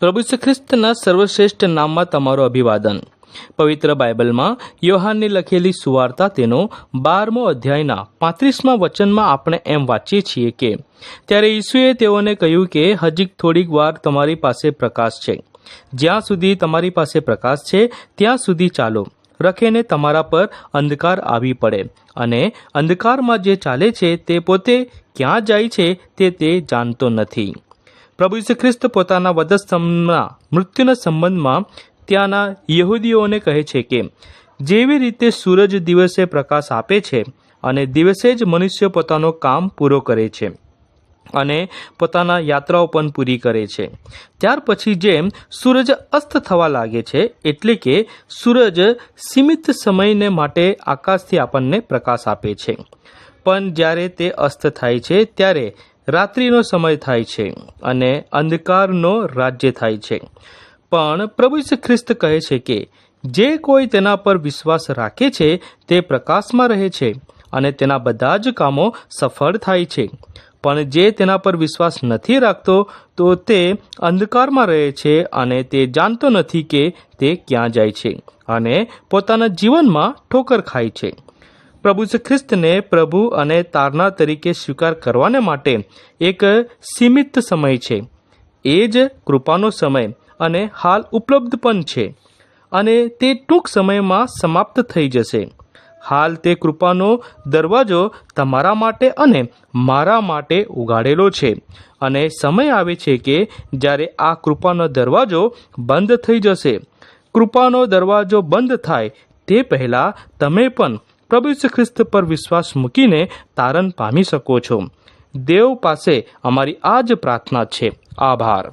પ્રભુ શ્રી ખ્રિસ્તના સર્વશ્રેષ્ઠ નામમાં તમારું અભિવાદન. પવિત્ર બાઇબલમાં યોહાનની લખેલી સુવાર્તા તેનો બારમો અધ્યાયના પાંત્રીસમા વચનમાં આપણે એમ વાંચીએ છીએ કે, ત્યારે ઈસુએ તેઓને કહ્યું કે, હજી થોડીક વાર તમારી પાસે પ્રકાશ છે. જ્યાં સુધી તમારી પાસે પ્રકાશ છે, ત્યાં સુધી ચાલો. રખેને તમારા પર અંધકાર આવી પડે અને અંધકારમાં જે ચાલે છે તે પોતે ક્યાં જાય છે તે તે જાણતો નથી. પ્રભુ ઈસુ ખ્રિસ્ત પોતાના વધસ્તંભના મૃત્યુના સંબંધમાં ત્યાંના યહૂદીઓને કહે છે કે, જેવી રીતે સૂરજ દિવસે પ્રકાશ આપે છે અને દિવસે જ મનુષ્ય પોતાનો કામ પૂરો કરે છે અને પોતાના યાત્રાઓ પણ પૂરી કરે છે, ત્યાર પછી જેમ સૂરજ અસ્ત થવા લાગે છે, એટલે કે સૂરજ સીમિત સમયને માટે આકાશથી આપણને પ્રકાશ આપે છે. પણ જ્યારે તે અસ્ત થાય છે, ત્યારે રાત્રિનો સમય થાય છે અને અંધકારનો રાજ્ય થાય છે. પણ પ્રભુ ખ્રિસ્ત કહે છે કે, જે કોઈ તેના પર વિશ્વાસ રાખે છે, તે પ્રકાશમાં રહે છે અને તેના બધા જ કામો સફળ થાય છે. પણ જે તેના પર વિશ્વાસ નથી રાખતો, તો તે અંધકારમાં રહે છે અને તે જાણતો નથી કે તે ક્યાં જાય છે અને પોતાના જીવનમાં ઠોકર ખાય છે. પ્રભુ શ્રી ખ્રિસ્તને પ્રભુ અને તારનાર તરીકે સ્વીકાર કરવાને માટે એક સીમિત સમય છે. એ જ કૃપાનો સમય અને હાલ ઉપલબ્ધ પણ છે અને તે ટૂંક સમયમાં સમાપ્ત થઈ જશે. હાલ તે કૃપાનો દરવાજો તમારા માટે અને મારા માટે ઉગાડેલો છે અને સમય આવે છે કે જ્યારે આ કૃપાનો દરવાજો બંધ થઈ જશે. કૃપાનો દરવાજો બંધ થાય તે પહેલાં તમે પણ પ્રભુ ખ્રિસ્ત પર વિશ્વાસ મૂકીને તારણ પામી શકો છો. દેવ પાસે અમારી આ જ પ્રાર્થના છે. આભાર.